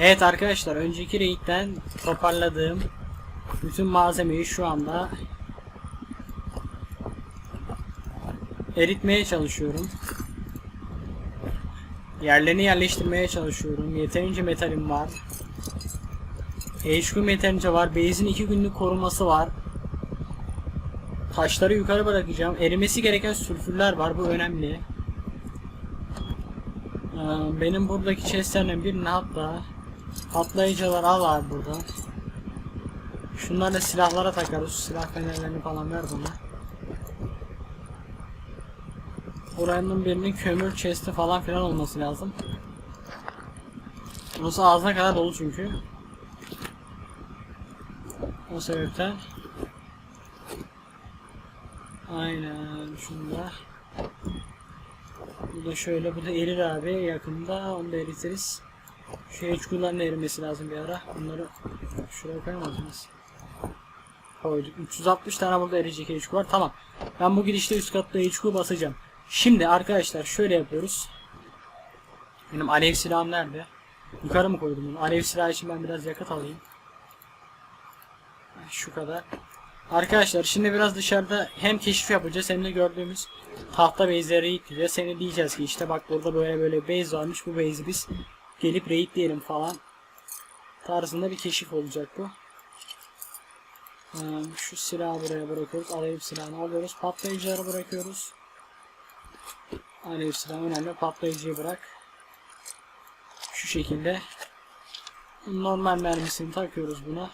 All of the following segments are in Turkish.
Evet arkadaşlar önceki raid'den toparladığım bütün malzemeyi şu anda eritmeye çalışıyorum. Yerlerini yerleştirmeye çalışıyorum. Yeterince metalim var. HQ yeterince var. Base'in 2 günlük koruması var. Taşları yukarı bırakacağım. Erimesi gereken sülfürler var. Bu önemli. Ee, Benim buradaki chestlerden birine hatta patlayıcılar al abi burada. Şunları silahlara takarız. Silah fenerlerini falan ver bana. Buranın birinin kömür chest'i falan filan olması lazım. Burası ağzına kadar dolu çünkü. O sebepten. Aynen şunda. Bu da şöyle bu da erir abi yakında onu da eritiriz. Şu HQ'ların erimesi lazım bir ara. Bunları şuraya koyamaz mıyız? Koyduk. 360 tane burada eriyecek HQ var. Tamam. Ben bu gidişte üst katta HQ basacağım. Şimdi arkadaşlar şöyle yapıyoruz. Benim alev silahım nerede? Yukarı mı koydum bunu? Alev silahı için ben biraz yakıt alayım. Şu kadar. Arkadaşlar şimdi biraz dışarıda hem keşif yapacağız hem de gördüğümüz tahta base'leri yükleyeceğiz. Seni diyeceğiz ki işte bak burada böyle böyle base varmış bu base'i biz gelip raidleyelim falan tarzında bir keşif olacak bu. Ee, şu silahı buraya bırakıyoruz. Alev silahını alıyoruz. Patlayıcıları bırakıyoruz. Alev silahı önemli. Patlayıcıyı bırak. Şu şekilde. Normal mermisini takıyoruz buna.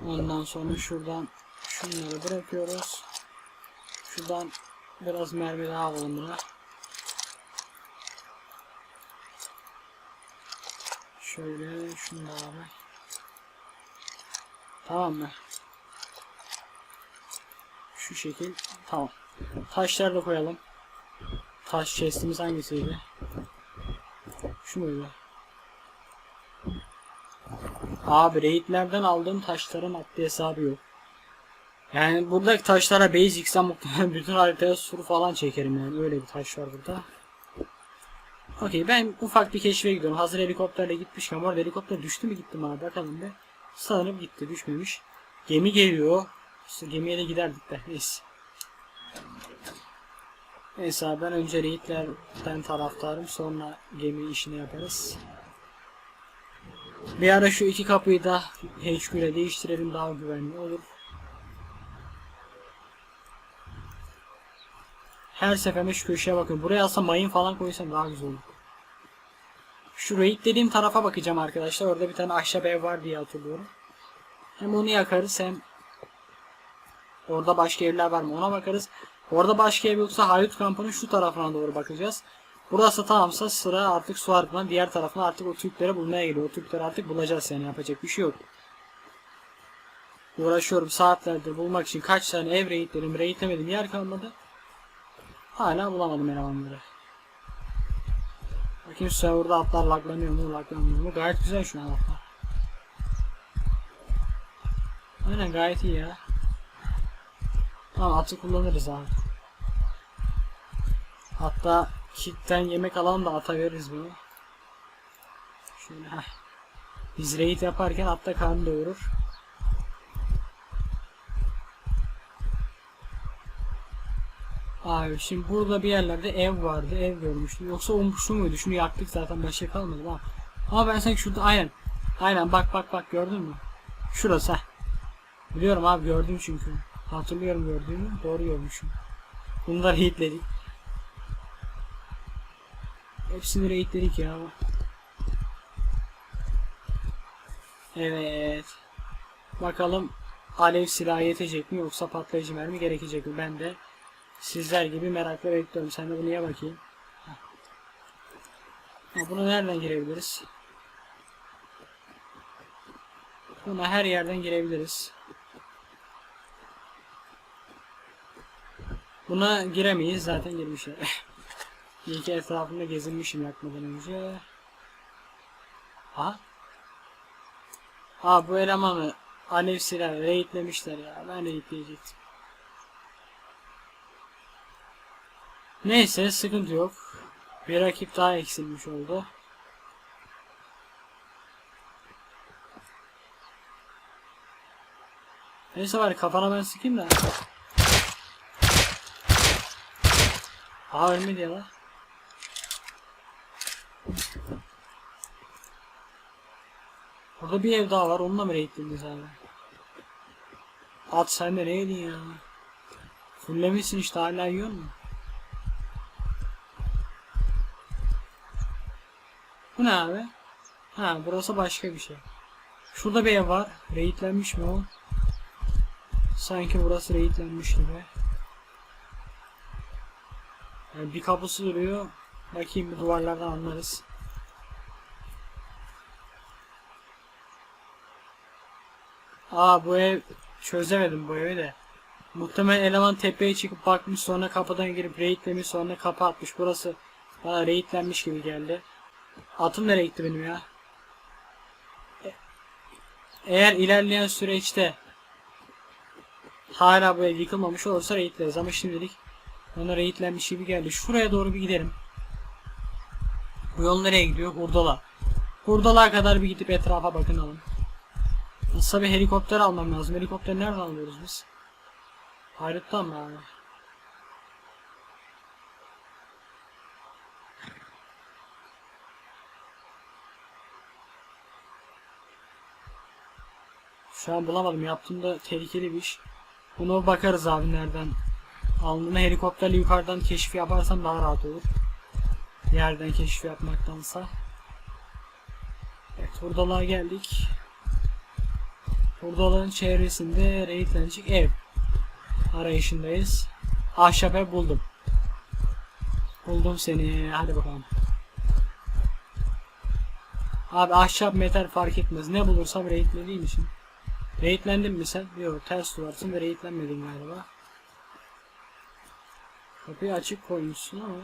Ondan sonra şuradan şunları bırakıyoruz. Şuradan biraz mermi daha alalım buna. Şöyle şunu da abi. Tamam mı? Şu şekil. Tamam. Taşları da koyalım. Taş chestimiz hangisiydi? Şu muydu? Abi raidlerden aldığım taşların haddi hesabı yok. Yani buradaki taşlara base yıksam muhtemelen bütün haritaya sur falan çekerim yani öyle bir taş var burada. Okey ben ufak bir keşfe gidiyorum. Hazır helikopterle gitmişken var helikopter düştü mü gitti abi bakalım be. Sanırım gitti düşmemiş. Gemi geliyor. İşte gemiye de giderdik de neyse. Neyse abi ben önce raidlerden taraftarım sonra gemi işini yaparız. Bir ara şu iki kapıyı da HQ ile değiştirelim daha güvenli olur. Her seferinde şu köşeye bakın. Buraya aslında mayın falan koysam daha güzel olur. Şu raid dediğim tarafa bakacağım arkadaşlar. Orada bir tane ahşap ev var diye hatırlıyorum. Hem onu yakarız hem orada başka evler var mı ona bakarız. Orada başka ev yoksa Haydut kampının şu tarafına doğru bakacağız. Burası tamamsa sıra artık su harfından diğer tarafına artık o Türkleri bulmaya geliyor. O Türkleri artık bulacağız yani yapacak bir şey yok. Uğraşıyorum saatlerdir bulmak için kaç tane ev raidlerim raidlemedim yer kalmadı. Hala bulamadım elemanları. Bakayım serverda atlar laglanıyor mu laglanmıyor mu gayet güzel şu an atlar. Aynen gayet iyi ya. Tamam atı kullanırız abi. Hatta kitten yemek alalım da ata veririz bunu. Şöyle heh. Biz raid yaparken atta karnı doyurur. Abi şimdi burada bir yerlerde ev vardı. Ev görmüştüm. Yoksa o şu muydu? Şunu yaktık zaten başka kalmadı ha. Ama ben sanki şurada aynen. Aynen bak bak bak gördün mü? Şurası heh. Biliyorum abi gördüm çünkü. Hatırlıyorum gördüğümü. Doğru görmüşüm. Bunu da raidledik. Hepsini raidledik ya. Evet. Bakalım alev silahı yetecek mi yoksa patlayıcı mermi gerekecek mi? Ben de sizler gibi merakla bekliyorum. Sen de bunu ye bakayım. Ha, bunu nereden girebiliriz? Buna her yerden girebiliriz. Buna giremeyiz zaten girmişler. İyi etrafında gezinmişim yakmadan önce. Ha? Ha bu elemanı alev silah raidlemişler ya. Ben raidleyecektim. Neyse sıkıntı yok. Bir rakip daha eksilmiş oldu. Neyse bari kafana ben sıkayım da. Aa ölmedi ya lan. Burada bir ev daha var. Onunla mı raidlediniz abi? At sen de ne yedin ya? Fullemişsin işte hala yiyor mu? Bu ne abi? Ha burası başka bir şey. Şurada bir ev var. Raidlenmiş mi o? Sanki burası raidlenmiş gibi. Yani bir kapısı duruyor. Bakayım bir duvarlardan anlarız. Aa bu ev çözemedim bu evi de. Muhtemelen eleman tepeye çıkıp bakmış sonra kapıdan girip raidlemiş sonra kapı atmış. Burası bana raidlenmiş gibi geldi. Atım nereye gitti benim ya? E- Eğer ilerleyen süreçte hala ev yıkılmamış olursa raidleriz ama şimdilik ona raidlenmiş gibi geldi. Şuraya doğru bir gidelim. Bu yol nereye gidiyor? Hurdala. Hurdala kadar bir gidip etrafa bakınalım. Nasıl bir helikopter almam lazım. Helikopter nereden alıyoruz biz? Hayrettan mı abi? Şu an bulamadım. Yaptığımda tehlikeli bir iş. Bunu bakarız abi nereden alındığına. Helikopterle yukarıdan keşif yaparsam daha rahat olur. Yerden keşif yapmaktansa. Evet hurdalığa geldik. Hurdaların çevresinde raidlenecek ev arayışındayız. Ahşap ev buldum. Buldum seni. Hadi bakalım. Abi ahşap metal fark etmez. Ne bulursam raidlediğim için. Raidlendin mi sen? Yok ters duvarsın ve raidlenmedin galiba. Kapıyı açık koymuşsun ama.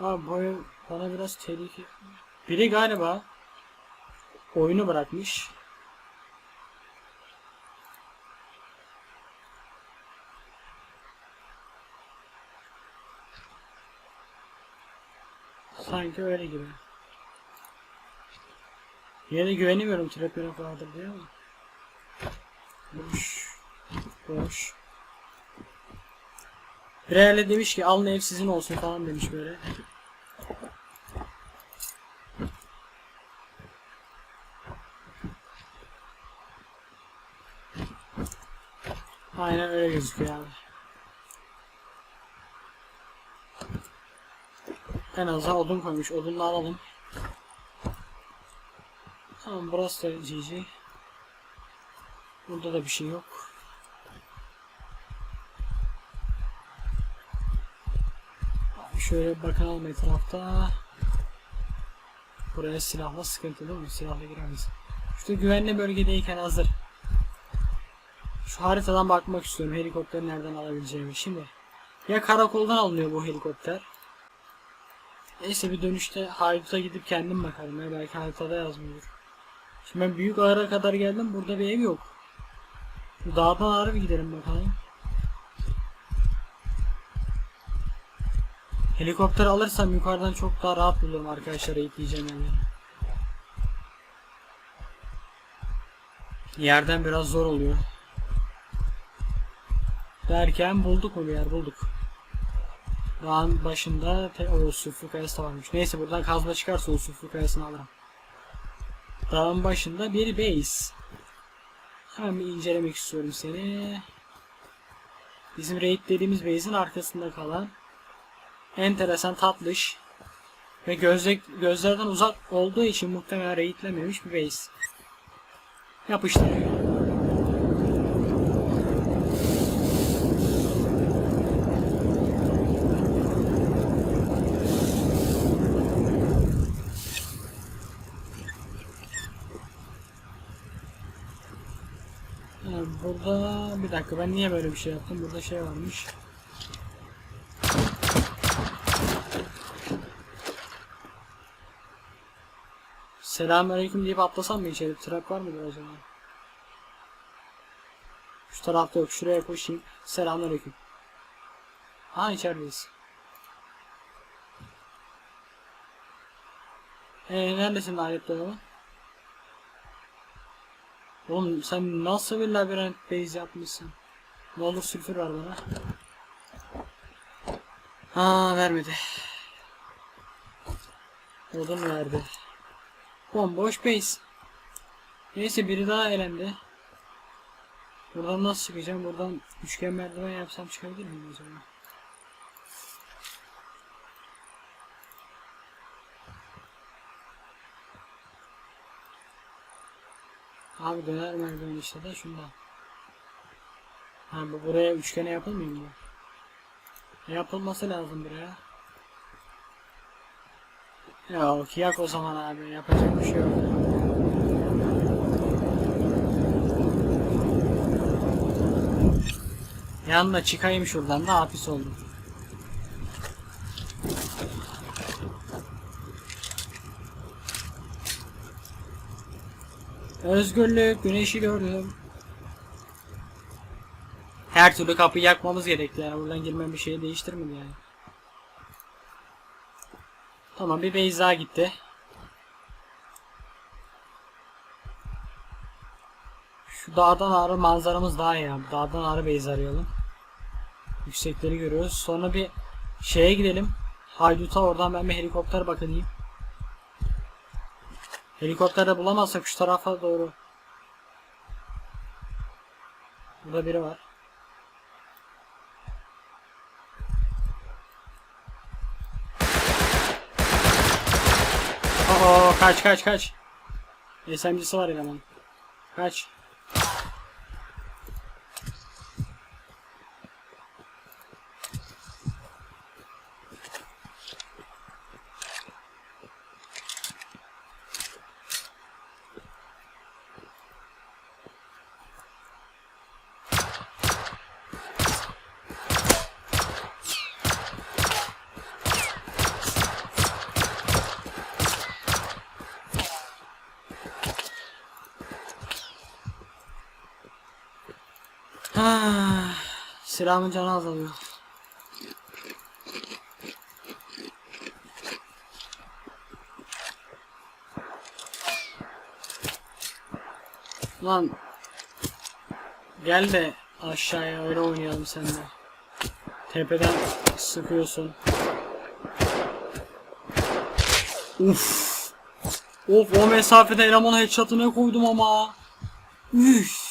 Abi ev bana biraz tehlike. Biri galiba oyunu bırakmış. Sanki öyle gibi. Yine de güvenemiyorum trap yok vardır diye ama. Boş. Boş. Birerle demiş ki alın ev sizin olsun falan demiş böyle. Aynen öyle gözüküyor abi. En azından odun koymuş. Odunla alalım. Tamam burası da GG. Burada da bir şey yok. Şöyle bakalım etrafta. Buraya silahla sıkıntı değil mi? Silahla giremeyiz. İşte güvenli bölgedeyken hazır. Şu haritadan bakmak istiyorum helikopteri nereden alabileceğimi. Şimdi ya karakoldan alınıyor bu helikopter. Neyse bir dönüşte harita gidip kendim bakarım ya belki haritada yazmıyor. Şimdi ben büyük ağıra kadar geldim burada bir ev yok. Şu Dağdan ağrı bir gidelim bakalım. Helikopter alırsam yukarıdan çok daha rahat bulurum arkadaşlar eğitleyeceğim yani. Yerden biraz zor oluyor. Derken bulduk mu bir yer bulduk. Dağın başında o sülfür kayası varmış. Neyse buradan kazma çıkarsa o sülfür kayasını alırım. Dağın başında bir base. Hemen bir incelemek istiyorum seni. Bizim raid dediğimiz base'in arkasında kalan enteresan tatlış ve gözle, gözlerden uzak olduğu için muhtemelen raidlememiş bir base. Yapıştır. Ha, Burada bir dakika ben niye böyle bir şey yaptım? Burada şey varmış. Selamünaleyküm deyip atlasam mı içeri? Trap var mıdır acaba? Şu tarafta yok. Şuraya koşayım. Selamünaleyküm. Ha içerideyiz. Ee, neredesin alet dolabı? Oğlum sen nasıl bir labirent base yapmışsın? Ne olur sülfür ver bana. Ha vermedi. Odun verdi. Bomboş base. Neyse biri daha elendi. Buradan nasıl çıkacağım? Buradan üçgen merdiven yapsam çıkabilir miyim acaba? Abi döner merdiven işte de şundan. Ha bu buraya üçgene yapılmıyor mu? Yapılması lazım buraya. Yok yak o zaman abi yapacak bir şey yok. Yanına çıkayım şuradan da hapis oldum. Özgürlük, güneşi gördüm. Her türlü kapıyı yakmamız gerekti yani buradan girmem bir şeyi değiştirmedi yani. Tamam bir Beyza gitti. Şu dağdan ağrı manzaramız daha iyi abi. Dağdan ağrı Beyza arayalım. Yüksekleri görüyoruz. Sonra bir şeye gidelim. Haydut'a oradan ben bir helikopter bakayım. Helikopterde bulamazsak şu tarafa doğru. Burada biri var. Kaç kaç kaç. SMG'si var eleman. Kaç. Silahımın canı azalıyor. Lan gel de aşağıya öyle oynayalım seninle. Tepeden sıkıyorsun. Uf. Of o mesafede elemana headshot'ını koydum ama. Üf.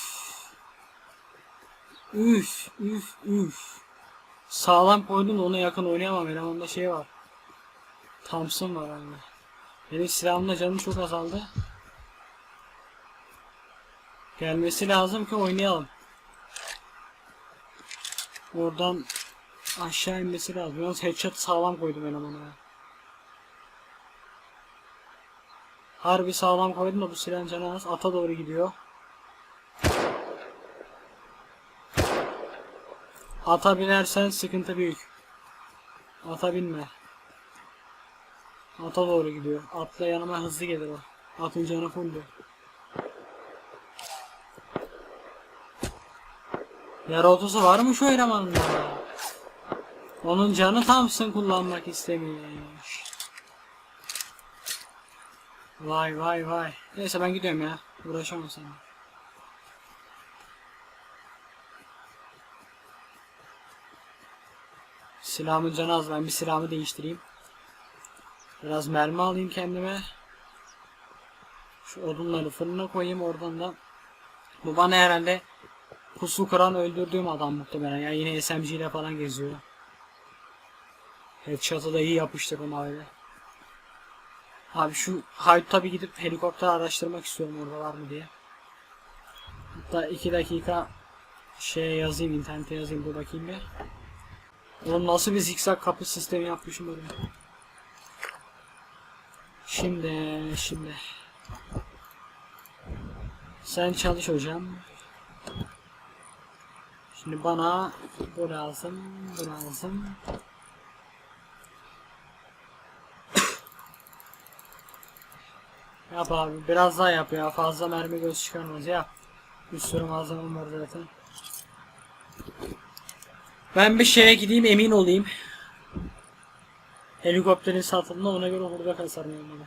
Üf üf üf. Sağlam koydum da ona yakın oynayamam. Elemanda şey var. Thompson var bende. Benim silahımda canım çok azaldı. Gelmesi lazım ki oynayalım. Oradan aşağı inmesi lazım. Yalnız headshot sağlam koydum elemana. Harbi sağlam koydum da bu silahın canı az. Ata doğru gidiyor. Ata binersen sıkıntı büyük. Ata binme. Ata doğru gidiyor. Atla yanıma hızlı gelir o. Atın canı fulldü. Yara otosu var mı şu elemanın? Onun canı Thompson kullanmak istemiş. Vay vay vay. Neyse ben gidiyorum ya. Uğraşamam seninle. Silahımın canı az. Ben bir silahımı değiştireyim. Biraz mermi alayım kendime. Şu odunları fırına koyayım oradan da. Bu bana herhalde pusu kıran öldürdüğüm adam muhtemelen. Ya yine SMG ile falan geziyor. Headshot'ı da iyi yapıştırdım öyle. Abi şu Haydut'a bir gidip helikopter araştırmak istiyorum orada var mı diye. Hatta 2 dakika şey yazayım internete yazayım dur bakayım bir. Oğlum nasıl bir zikzak kapı sistemi yapmışım böyle. Şimdi, şimdi. Sen çalış hocam. Şimdi bana bu lazım, bu lazım. yap abi, biraz daha yap ya. Fazla mermi göz çıkarmaz ya. Bir sürü malzemem var zaten. Ben bir şeye gideyim emin olayım. Helikopterin satılığında ona göre hurda kasarım yanına.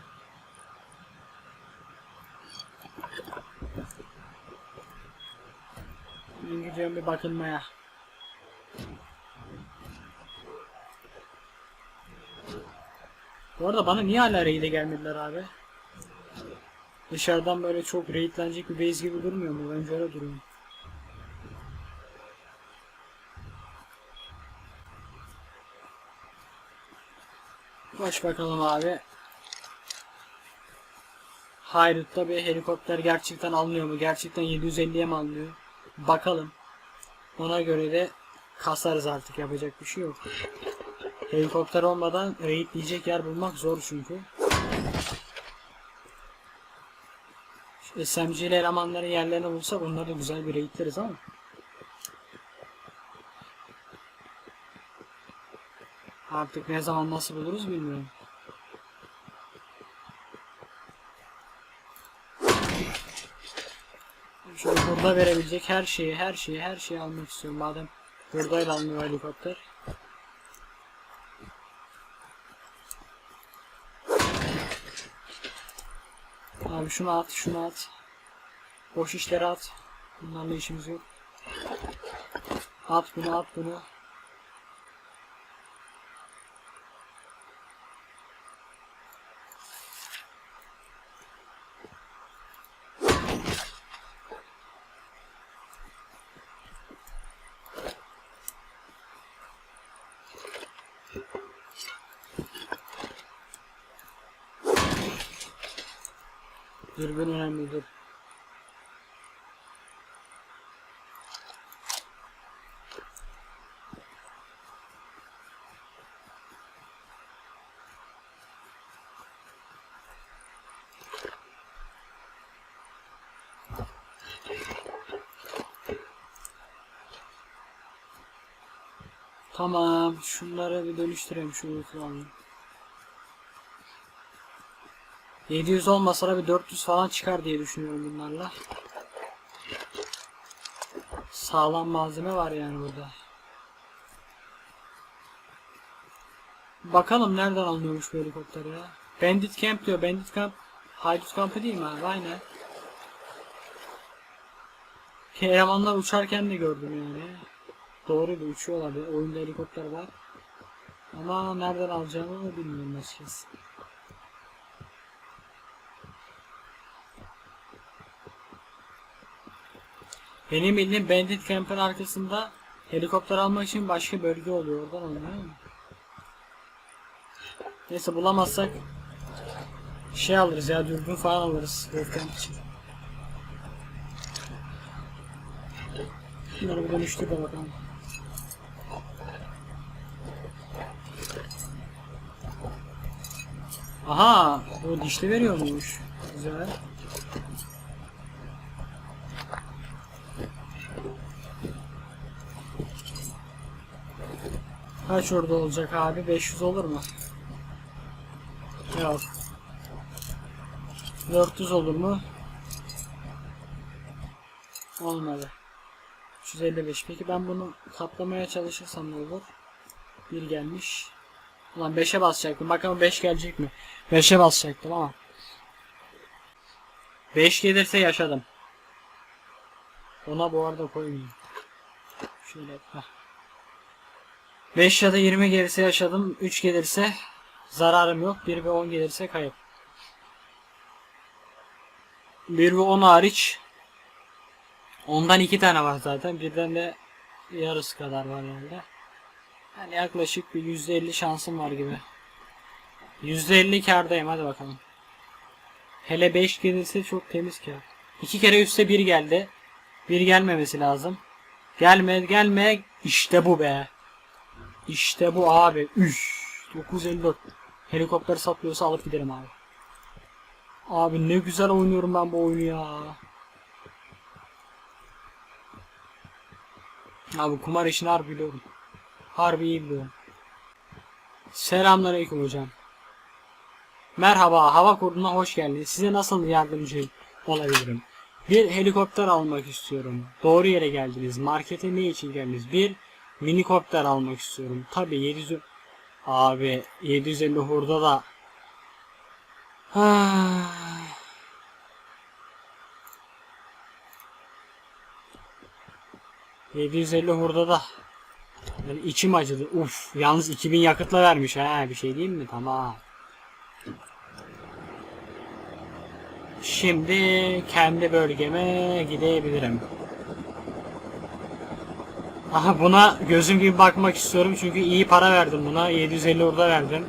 Şimdi gidiyorum bir bakılmaya. Bu arada bana niye hala raid'e gelmediler abi? Dışarıdan böyle çok raidlenecek bir base gibi durmuyor mu? Bence öyle duruyor. Koş bakalım abi. Hayrut'ta bir helikopter gerçekten alınıyor mu? Gerçekten 750'ye mi alınıyor? Bakalım. Ona göre de kasarız artık yapacak bir şey yok. Helikopter olmadan raid yer bulmak zor çünkü. SMG'li elemanların yerlerini bulsak onları da güzel bir raidleriz ama. Artık ne zaman nasıl buluruz bilmiyorum. Şöyle burada verebilecek her şeyi, her şeyi, her şeyi almak istiyorum. Madem buradayla almıyor helikopter. Abi şunu at, şunu at. Boş işleri at. Bunlarla işimiz yok. At bunu, at bunu. Dürbün önemli dur. Tamam, şunları bir dönüştüreyim şu uykularını. 700 olmasa da bir 400 falan çıkar diye düşünüyorum bunlarla. Sağlam malzeme var yani burada. Bakalım nereden alınıyormuş bu helikopter ya. Bandit Camp diyor. Bandit Camp Haydut kampı değil mi abi? Aynen. Elemanlar uçarken de gördüm yani. Doğru da uçuyorlar. Oyunda helikopter var. Ama nereden alacağımı bilmiyorum açıkçası. Benim bildiğim Bandit Camp'in arkasında helikopter almak için başka bölge oluyor. Oradan alınıyor mu? Neyse bulamazsak şey alırız ya dürbün falan alırız Wolfcamp için. Bunları bir dönüştür de bakalım. Aha, o dişli veriyormuş. Güzel. Kaç orada olacak abi? 500 olur mu? Yok. 400 olur mu? Olmadı. 355. Peki ben bunu katlamaya çalışırsam ne olur? 1 gelmiş. Ulan 5'e basacaktım. Bakalım 5 gelecek mi? 5'e basacaktım ama. 5 gelirse yaşadım. Ona bu arada koymayayım. Şöyle. Heh. 5 ya da 20 gelirse yaşadım. 3 gelirse zararım yok. 1 ve 10 gelirse kayıp. 1 ve 10 hariç ondan 2 tane var zaten. Birden de yarısı kadar var yani. Yani yaklaşık bir %50 şansım var gibi. %50 kardayım hadi bakalım. Hele 5 gelirse çok temiz kar. 2 kere üstte 1 geldi. 1 gelmemesi lazım. Gelme gelme işte bu be. İşte bu abi. Üf. 954. Helikopter saplıyorsa alıp giderim abi. Abi ne güzel oynuyorum ben bu oyunu ya. Abi kumar işini harbi biliyorum. Harbi iyi biliyorum. Selamünaleyküm hocam. Merhaba, hava kuruluna hoş geldiniz. Size nasıl yardımcı olabilirim? Bir helikopter almak istiyorum. Doğru yere geldiniz. Markete ne için geldiniz? Bir minikopter almak istiyorum. Tabi 700 Abi 750 hurda da 750 hurda da yani içim acıdı. Uf, yalnız 2000 yakıtla vermiş ha. Bir şey diyeyim mi? Tamam. Şimdi kendi bölgeme gidebilirim. Aha buna gözüm gibi bakmak istiyorum çünkü iyi para verdim buna. 750 hurda verdim.